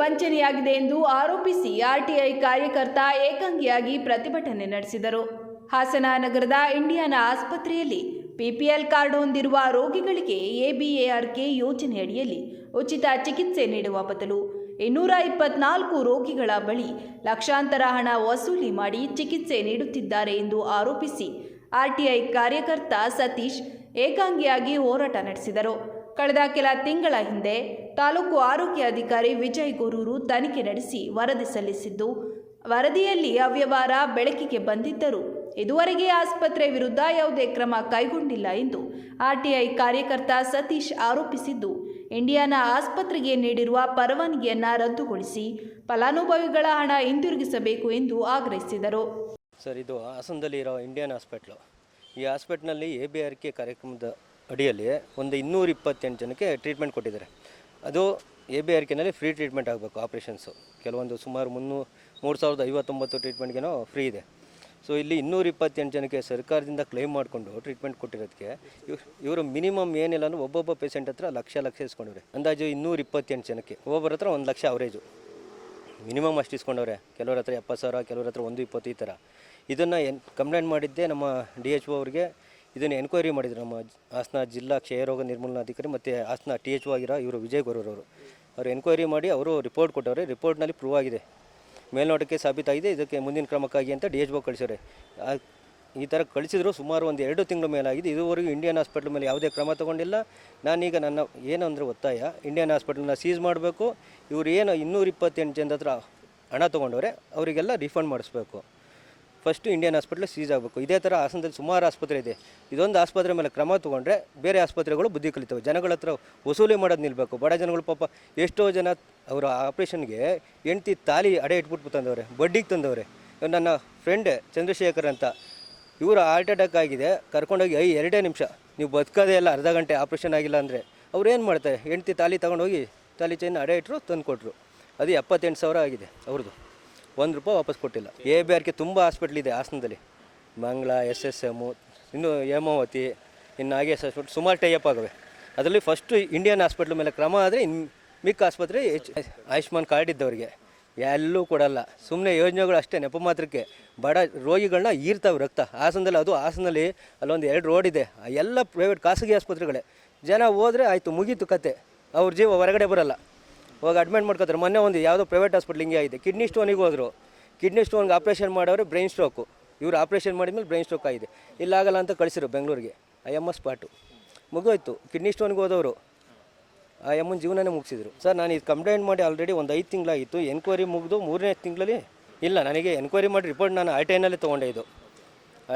ವಂಚನೆಯಾಗಿದೆ ಎಂದು ಆರೋಪಿಸಿ ಆರ್ಟಿಐ ಕಾರ್ಯಕರ್ತ ಏಕಾಂಗಿಯಾಗಿ ಪ್ರತಿಭಟನೆ ನಡೆಸಿದರು. ಹಾಸನ ನಗರದ ಇಂಡಿಯಾನ ಆಸ್ಪತ್ರೆಯಲ್ಲಿ ಪಿಪಿಎಲ್ ಕಾರ್ಡ್ ಹೊಂದಿರುವ ರೋಗಿಗಳಿಗೆ ಎಬಿಎಆರ್ಕೆ ಯೋಜನೆಯಡಿಯಲ್ಲಿ ಉಚಿತ ಚಿಕಿತ್ಸೆ ನೀಡುವ ಬದಲು ಇನ್ನೂರ ಇಪ್ಪತ್ನಾಲ್ಕು ರೋಗಿಗಳ ಬಳಿ ಲಕ್ಷಾಂತರ ಹಣ ವಸೂಲಿ ಮಾಡಿ ಚಿಕಿತ್ಸೆ ನೀಡುತ್ತಿದ್ದಾರೆ ಎಂದು ಆರೋಪಿಸಿ ಆರ್ಟಿಐ ಕಾರ್ಯಕರ್ತ ಸತೀಶ್ ಏಕಾಂಗಿಯಾಗಿ ಹೋರಾಟ ನಡೆಸಿದರು. ಕಳೆದ ಕೆಲ ತಿಂಗಳ ಹಿಂದೆ ತಾಲೂಕು ಆರೋಗ್ಯ ಅಧಿಕಾರಿ ವಿಜಯ್ ಗೊರೂರು ತನಿಖೆ ನಡೆಸಿ ವರದಿ ಸಲ್ಲಿಸಿದ್ದು, ವರದಿಯಲ್ಲಿ ಅವ್ಯವಹಾರ ಬೆಳಕಿಗೆ ಬಂದಿದ್ದರೂ ಇದುವರೆಗೆ ಆಸ್ಪತ್ರೆ ವಿರುದ್ಧ ಯಾವುದೇ ಕ್ರಮ ಕೈಗೊಂಡಿಲ್ಲ ಎಂದು ಆರ್ಟಿಐ ಕಾರ್ಯಕರ್ತ ಸತೀಶ್ ಆರೋಪಿಸಿದ್ದು, ಇಂಡಿಯಾನ ಆಸ್ಪತ್ರೆಗೆ ನೀಡಿರುವ ಪರವಾನಗಿಯನ್ನು ರದ್ದುಗೊಳಿಸಿ ಫಲಾನುಭವಿಗಳ ಹಣ ಹಿಂದಿರುಗಿಸಬೇಕು ಎಂದು ಆಗ್ರಹಿಸಿದರು. ಸರ್, ಇದು ಹಾಸನದಲ್ಲಿರೋ ಇಂಡಿಯನ್ ಹಾಸ್ಪಿಟ್ಲು. ಈ ಹಾಸ್ಪಿಟ್ಲಲ್ಲಿ ಎ ಬಿ ಆರ್ ಕೆ ಕಾರ್ಯಕ್ರಮದ ಅಡಿಯಲ್ಲಿ ಒಂದು ಇನ್ನೂರ ಇಪ್ಪತ್ತೆಂಟು ಜನಕ್ಕೆ ಟ್ರೀಟ್ಮೆಂಟ್ ಕೊಟ್ಟಿದ್ದಾರೆ. ಅದು ಎ ಬಿ ಆರ್ ಕೆನಲ್ಲಿ ಫ್ರೀ ಟ್ರೀಟ್ಮೆಂಟ್ ಆಗಬೇಕು ಆಪ್ರೇಷನ್ಸು. ಕೆಲವೊಂದು ಸುಮಾರು ಮುನ್ನೂ, ಮೂರು ಸಾವಿರದ ಐವತ್ತೊಂಬತ್ತು ಟ್ರೀಟ್ಮೆಂಟ್ಗೇನೋ ಫ್ರೀ ಇದೆ. ಸೊ ಇಲ್ಲಿ ಇನ್ನೂರ ಇಪ್ಪತ್ತೆಂಟು ಜನಕ್ಕೆ ಸರ್ಕಾರದಿಂದ ಕ್ಲೈಮ್ ಮಾಡಿಕೊಂಡು ಟ್ರೀಟ್ಮೆಂಟ್ ಕೊಟ್ಟಿರೋದಕ್ಕೆ ಇವ್, ಇವರು ಮಿನಿಮಮ್ ಏನಿಲ್ಲ ಅಂದ್ರೆ ಒಬ್ಬೊಬ್ಬ ಪೇಷೆಂಟ್ ಹತ್ರ ಲಕ್ಷ ಲಕ್ಷ ಇಸ್ಕೊಂಡವ್ರೆ. ಅಂದಾಜು ಇನ್ನೂರ ಇಪ್ಪತ್ತೆಂಟು ಜನಕ್ಕೆ. ಒಬ್ಬೊಬ್ಬರ ಹತ್ರ ಒಂದು ಲಕ್ಷ ಅವರೇಜು. ಮಿನಿಮಮ್ ಅಷ್ಟು ಇಸ್ಕೊಂಡವ್ರೆ. ಕೆಲವ್ರ ಹತ್ರ ಎಪ್ಪತ್ತು ಸಾವಿರ, ಕೆಲವ್ರ ಹತ್ರ ಒಂದು ಇಪ್ಪತ್ತು ಈ ಥರ. ಇದನ್ನು ಏನು ಕಂಪ್ಲೇಂಟ್ ಮಾಡಿದ್ದೆ ನಮ್ಮ ಡಿ ಎಚ್ ಒ ಅವರಿಗೆ ಇದನ್ನು ಎನ್ಕ್ವೈರಿ ಮಾಡಿದ್ರು ನಮ್ಮ ಹಾಸನ ಜಿಲ್ಲಾ ಕ್ಷಯರೋಗ ನಿರ್ಮೂಲನಾಧಿಕಾರಿ ಮತ್ತು ಹಾಸನ ಟಿ ಎಚ್ ಆಗಿರೋ ಇವರು ವಿಜಯ್ ಗೊರೂರವರು ಅವರು. ಎನ್ಕ್ವೈರಿ ಮಾಡಿ ಅವರು ರಿಪೋರ್ಟ್ ಕೊಟ್ಟವ್ರೆ. ರಿಪೋರ್ಟ್ನಲ್ಲಿ ಪ್ರೂವ್ ಆಗಿದೆ. ಮೇಲ್ನೋಟಕ್ಕೆ ಸಾಬೀತಾಗಿದೆ. ಇದಕ್ಕೆ ಮುಂದಿನ ಕ್ರಮಕ್ಕಾಗಿ ಅಂತ ಡಿ ಎಚ್ ಒ ಕಳಿಸವ್ರೆ ಈ ಥರ ಕಳಿಸಿದ್ರು ಸುಮಾರು ಒಂದು ಎರಡು ತಿಂಗಳ ಮೇಲಾಗಿದೆ. ಇದುವರೆಗೂ ಇಂಡಿಯನ್ ಹಾಸ್ಪಿಟ್ಲ್ ಮೇಲೆ ಯಾವುದೇ ಕ್ರಮ ತಗೊಂಡಿಲ್ಲ. ನಾನೀಗ ನನ್ನ ಏನು ಅಂದರೆ ಒತ್ತಾಯ, ಇಂಡಿಯನ್ ಹಾಸ್ಪಿಟಲ್ನ ಸೀಸ್ ಮಾಡಬೇಕು. ಇವರು ಏನು ಇನ್ನೂರ ಇಪ್ಪತ್ತೆಂಟು ಜನದ ಹಣ ತೊಗೊಂಡವ್ರೆ, ಅವರಿಗೆಲ್ಲ ರಿಫಂಡ್ ಮಾಡಿಸ್ಬೇಕು. ಫಸ್ಟು ಇಂಡಿಯನ್ ಹಾಸ್ಪಿಟ್ಲ್ ಸೀಸ್ ಆಗಬೇಕು. ಇದೇ ಥರ ಹಾಸನದಲ್ಲಿ ಸುಮಾರು ಆಸ್ಪತ್ರೆ ಇದೆ. ಇದೊಂದು ಆಸ್ಪತ್ರೆ ಮೇಲೆ ಕ್ರಮ ತೊಗೊಂಡ್ರೆ ಬೇರೆ ಆಸ್ಪತ್ರೆಗಳು ಬುದ್ಧಿ ಕಲಿತವೆ. ಜನಗಳ ಹತ್ರ ವಸೂಲಿ ಮಾಡೋದು ನಿಲ್ಲಬೇಕು ಬಡ ಜನಗಳು ಪಾಪ ಎಷ್ಟೋ ಜನ ಅವರ ಆಪ್ರೇಷನ್ಗೆ ಹೆಂಡ್ತಿ ತಾಲಿ ಅಡೆ ಇಟ್ಬಿಟ್ಟು ತಂದವ್ರೆ, ಬಡ್ಡಿಗೆ ತಂದವ್ರೆ. ನನ್ನ ಫ್ರೆಂಡ್ ಚಂದ್ರಶೇಖರ್ ಅಂತ. ಇವರು ಹಾರ್ಟ್ ಅಟ್ಯಾಕ್ ಆಗಿದೆ. ಕರ್ಕೊಂಡೋಗಿ ಐ ಎರಡೇ ನಿಮಿಷ. ನೀವು ಬದುಕೋದೇ ಇಲ್ಲ, ಅರ್ಧ ಗಂಟೆ ಆಪ್ರೇಷನ್ ಆಗಿಲ್ಲ ಅಂದರೆ. ಅವ್ರು ಏನು ಮಾಡ್ತಾರೆ? ಹೆಂಡ್ತಿ ತಾಲಿ ತಗೊಂಡೋಗಿ ತಾಲಿ ಚೈನ್ ಅಡೆ ಇಟ್ಟರು ತಂದು ಕೊಟ್ಟರು ಅದು ಎಪ್ಪತ್ತೆಂಟು ಸಾವಿರ ಆಗಿದೆ ಅವ್ರದ್ದು ಒಂದು ರೂಪಾಯಿ ವಾಪಸ್ ಕೊಟ್ಟಿಲ್ಲ. ಎ ಬಿ ಆರ್ಗೆ ತುಂಬ ಹಾಸ್ಪಿಟ್ಲ್ ಇದೆ ಹಾಸನದಲ್ಲಿ. ಮಂಗಳ ಎಸ್ ಎಸ್ ಎಮ್ಮು ಇನ್ನು ಹೇಮಾವತಿ ಇನ್ನು ನಾಗೇಶ್ ಹಾಸ್ಪಿಟ್ಲ್ ಸುಮಾರು ಟೈಅಪ್ ಆಗವೆ. ಅದರಲ್ಲಿ ಫಸ್ಟು ಇಂಡಿಯನ್ ಹಾಸ್ಪಿಟ್ಲ್ ಮೇಲೆ ಕ್ರಮ ಆದರೆ ಇನ್ನು ಮಿಕ್ಕ ಆಸ್ಪತ್ರೆ ಹೆಚ್ಚು ಆಯುಷ್ಮಾನ್ ಕಾರ್ಡ್ ಇದ್ದವ್ರಿಗೆ. ಎಲ್ಲೂ ಕೊಡಲ್ಲ. ಸುಮ್ಮನೆ ಯೋಜನೆಗಳು ಅಷ್ಟೇ ನೆಪ ಮಾತ್ರಕ್ಕೆ. ಬಡ ರೋಗಿಗಳನ್ನ ಈರ್ತಾವೆ ರಕ್ತ. ಹಾಸನದಲ್ಲಿ ಅದು ಹಾಸನಲ್ಲಿ ಅಲ್ಲೊಂದು ಎರಡು ರೋಡ್ ಇದೆ. ಎಲ್ಲ ಪ್ರೈವೇಟ್ ಖಾಸಗಿ ಆಸ್ಪತ್ರೆಗಳೇ. ಜನ ಹೋದರೆ ಆಯಿತು ಮುಗೀತು ಕತೆ. ಅವ್ರ ಜೀವ ಹೊರಗಡೆ ಬರಲ್ಲ. ಹೋಗಿ ಅಡ್ಮಿಟ್ ಮಾಡ್ಕೋತಾರೆ. ಮೊನ್ನೆ ಒಂದು ಯಾವುದೋ ಪ್ರೈವೇಟ್ ಹಾಸ್ಪಿಟ್ಲ್ ಹಿಂಗೆ ಆಗಿದೆ. ಕಿಡ್ನಿ ಸ್ಟೋನಿಗೆ ಹೋದರು. ಕಿಡ್ನಿ ಸ್ಟೋನ್ಗೆ ಆಪ್ರೇಷನ್ ಮಾಡೋರು ಬ್ರೈನ್ ಸ್ಟ್ರೋಕು ಇವರು ಆಪ್ರೇಷನ್ ಮಾಡಿದ್ಮೇಲೆ ಬ್ರೈನ್ ಸ್ಟ್ರೋಕ್ ಆಗಿದೆ. ಇಲ್ಲಾಗಲ್ಲ ಅಂತ ಕಳಿಸಿರು ಬೆಂಗಳೂರಿಗೆ. ಐ ಎಂ ಎಸ್ ಸ್ಪಾಟು ಮುಗೋಯ್ತು ಕಿಡ್ನಿ ಸ್ಟೋನ್ಗೆ ಹೋದವರು. ಆ ಎಮ್ಮನ ಜೀವನನೇ ಮುಗಿಸಿದ್ರು. ಸರ್, ನಾನು ಇದು ಕಂಪ್ಲೇಂಟ್ ಮಾಡಿ ಆಲ್ರೆಡಿ ಒಂದು ಐದು ತಿಂಗಳಾಗಿತ್ತು ಎನ್ಕ್ವೈರಿ ಮುಗಿದು ಮೂರನೇ ತಿಂಗಳಲ್ಲಿ ಇಲ್ಲ, ನನಗೆ ಎನ್ಕ್ವೈರಿ ಮಾಡಿ ರಿಪೋರ್ಟ್ ನಾನು ಐ ಟಿ ಐನಲ್ಲೇ ತೊಗೊಂಡೆ ಇದು.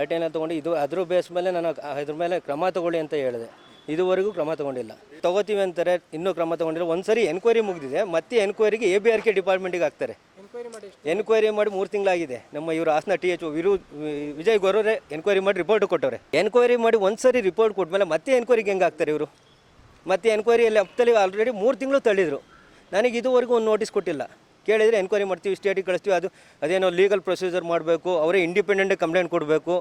ಟಿ ಐನಲ್ಲಿ ತೊಗೊಂಡು. ಇದು ಅದ್ರ ಬೇಸ್ ಮೇಲೆ ನಾನು ಅದ್ರ ಮೇಲೆ ಕ್ರಮ ತಗೊಳ್ಳಿ ಅಂತ ಹೇಳಿದೆ. ಇದುವರೆಗೂ ಕ್ರಮ ತಗೊಂಡಿಲ್ಲ. ತಗೋತೀವಿ ಅಂತಾರೆ ಇನ್ನೂ ಕ್ರಮ ತಗೊಂಡಿಲ್ಲ. ಒಂದ್ಸರಿ ಎನ್ಕ್ವೈರಿ ಮುಗಿದಿದೆ ಮತ್ತೆ ಎನ್ಕ್ವೈರಿಗೆ ಎ ಬಿ ಆರ್ ಕೆ ಡಿಪಾರ್ಟ್ಮೆಂಟಿಗೆ ಹಾಕ್ತಾರೆ. ಎನ್ಕ್ವೈರಿ ಮಾಡಿ ಮೂರು ತಿಂಗಳಾಗಿದೆ. ನಮ್ಮ ಇವರು ಹಾಸನ ಟಿ ಎಚ್ ವಿರು ವಿಜಯ್ ಗೊರವರೇ ಎನ್ಕ್ವೈರಿ ಮಾಡಿ ರಿಪೋರ್ಟ್ ಕೊಟ್ಟವ್ರೆ. ಎನ್ಕ್ವೈರಿ ಮಾಡಿ ಒಂದ್ಸರಿ ರಿಪೋರ್ಟ್ ಕೊಟ್ಮೇಲೆ ಮತ್ತೆ ಎನ್ಕ್ವೈರಿಗೆ ಹೆಂಗೆ ಹಾಕ್ತಾರೆ ಇವರು? ಮತ್ತೆ ಎನ್ಕ್ವೈರಿಯಲ್ಲಿ ಅಪ್ತಲ್ಲಿ ಆಲ್ರೆಡಿ ಮೂರು ತಿಂಗಳು ತಳ್ಳಿದ್ರು. ನನಗೆ ಇದುವರೆಗೂ ಒಂದು ನೋಟಿಸ್ ಕೊಟ್ಟಿಲ್ಲ. ಕೇಳಿದರೆ ಎನ್ಕ್ವೈರಿ ಮಾಡ್ತೀವಿ ಸ್ಟೇಟಿಗೆ ಕಳಿಸ್ತೀವಿ. ಅದು ಅದೇನೋ ಲೀಗಲ್ ಪ್ರೊಸೀಜರ್ ಮಾಡಬೇಕು ಅವರೇ ಇಂಡಿಪೆಂಡೆಂಟ್ ಕಂಪ್ಲೇಂಟ್ ಕೊಡಬೇಕು.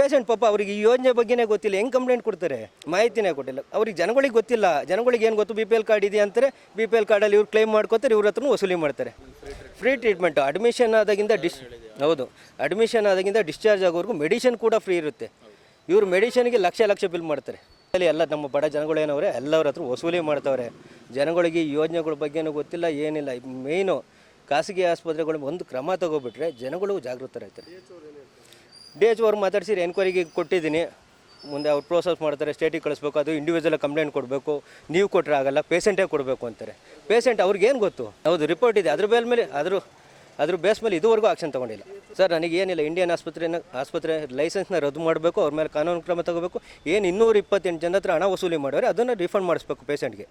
ಪೇಷಂಟ್ ಪಾಪ ಅವರಿಗೆ ಈ ಯೋಜನೆ ಬಗ್ಗೆನೇ ಗೊತ್ತಿಲ್ಲ. ಹೆಂಗೆ ಕಂಪ್ಲೇಂಟ್ ಕೊಡ್ತಾರೆ? ಮಾಹಿತಿನೇ ಕೊಟ್ಟಿಲ್ಲ. ಅವ್ರಿಗೆ ಜನಗಳಿಗೆ ಗೊತ್ತಿಲ್ಲ. ಜನಗಳಿಗೆ ಏನು ಗೊತ್ತು? ಬಿ ಪಿ ಎಲ್ ಕಾರ್ಡ್ ಇದೆ ಅಂತಾರೆ. ಬಿ ಪಿ ಎಲ್ ಕಾರ್ಡಲ್ಲಿ ಇವ್ರು ಕ್ಲೈಮ್ ಮಾಡ್ಕೋತಾರೆ, ಇವ್ರ ಹತ್ರನೂ ವಸೂಲಿ ಮಾಡ್ತಾರೆ. ಫ್ರೀ ಟ್ರೀಟ್ಮೆಂಟು ಅಡ್ಮಿಷನ್ ಆದಾಗಿಂದ ಡಿಸ್ ಹೌದು. ಅಡ್ಮಿಷನ್ ಆದಾಗಿಂದ ಡಿಸ್ಚಾರ್ಜ್ ಆಗೋವರೆಗೂ ಮೆಡಿಷನ್ ಕೂಡ ಫ್ರೀ ಇರುತ್ತೆ. ಇವರು ಮೆಡಿಷನ್ಗೆ ಲಕ್ಷ ಲಕ್ಷ ಬಿಲ್ ಮಾಡ್ತಾರೆ. ಅಲ್ಲಿ ಎಲ್ಲ ನಮ್ಮ ಬಡ ಜನಗಳೇನವ್ರೆ ಎಲ್ಲರ ಹತ್ರ ವಸೂಲಿ ಮಾಡ್ತವ್ರೆ. ಜನಗಳಿಗೆ ಈ ಯೋಜನೆಗಳ ಬಗ್ಗೆನೂ ಗೊತ್ತಿಲ್ಲ, ಏನಿಲ್ಲ. ಮೇಯ್ನು ಖಾಸಗಿ ಆಸ್ಪತ್ರೆಗಳು ಒಂದು ಕ್ರಮ ತಗೋಬಿಟ್ರೆ ಜನಗಳು ಜಾಗೃತರಾಗ್ತಾರೆ. ಡಿ ಎಚ್ ಅವ್ರು ಮಾತಾಡಿಸಿ ಎನ್ಕ್ವೈರಿಗೆ ಕೊಟ್ಟಿದ್ದೀನಿ. ಮುಂದೆ ಅವ್ರು ಪ್ರೋಸೆಸ್ ಮಾಡ್ತಾರೆ ಸ್ಟೇಟಿಗೆ ಕಳಿಸ್ಬೇಕು, ಅದು ಇಂಡಿವಿಜುವಲ್ ಕಂಪ್ಲೇಂಟ್ ಕೊಡಬೇಕು. ನೀವು ಕೊಟ್ಟರೆ ಆಗಲ್ಲ ಪೇಷಂಟೇ ಕೊಡಬೇಕು ಅಂತಾರೆ. ಪೇಷಂಟ್ ಅವ್ರಿಗೇನು ಗೊತ್ತು? ಹೌದು ರಿಪೋರ್ಟ್ ಇದೆ. ಅದ್ರ ಬೇಲ್ ಮೇಲೆ, ಅದ್ರ ಅದ್ರ ಬೇಸ್ ಮೇಲೆ ಇದುವರೆಗೂ ಆಕ್ಷನ್ ತೊಗೊಂಡಿಲ್ಲ. ಸರ್ ನನಗೆ ಏನಿಲ್ಲ ಇಂಡಿಯನ್ ಆಸ್ಪತ್ರೆನ ಆಸ್ಪತ್ರೆ ಲೈಸೆನ್ಸ್ನ ರದ್ದು ಮಾಡಬೇಕು, ಅವ್ರ ಮೇಲೆ ಕಾನೂನು ಕ್ರಮ ತಗೋಬೇಕು. ಏನು ಇನ್ನೂರ ಇಪ್ಪತ್ತೆಂಟು ಜನ ಹತ್ರ ಹಣ ವಸೂಲಿ ಮಾಡೋರೆ, ಅದನ್ನು ರಿಫಂಡ್ ಮಾಡಿಸ್ಬೇಕು ಪೇಷಂಟ್ಗೆ